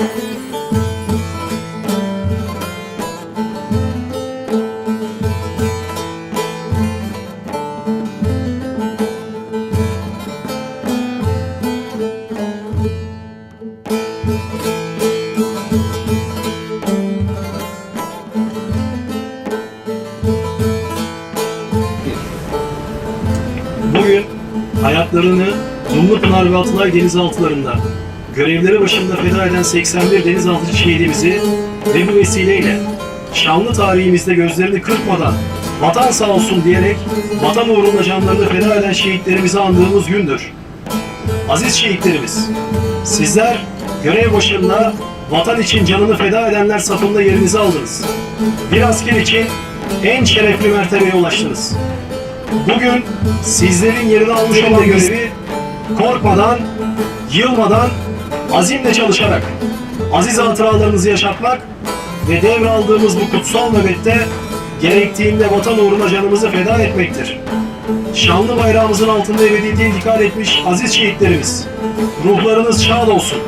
Bugün hayatlarını Dumlupınar ve Atlar denizaltılarında görevleri başında feda eden 81 denizaltıcı şehidimizi ve bu vesileyle şanlı tarihimizde gözlerini kırpmadan vatan sağ olsun diyerek vatan uğruna canlarını feda eden şehitlerimizi andığımız gündür. Aziz şehitlerimiz, sizler görev başında vatan için canını feda edenler safında yerinizi aldınız. Bir asker için en şerefli mertebeye ulaştınız. Bugün sizlerin yerini almış olan görevi korkmadan, yılmadan, azimle çalışarak aziz hatıralarınızı yaşatmak ve devraldığımız bu kutsal nöbette gerektiğinde vatan uğruna canımızı feda etmektir. Şanlı bayrağımızın altında ebediyete intikal etmiş aziz şehitlerimiz, ruhlarınız şad olsun.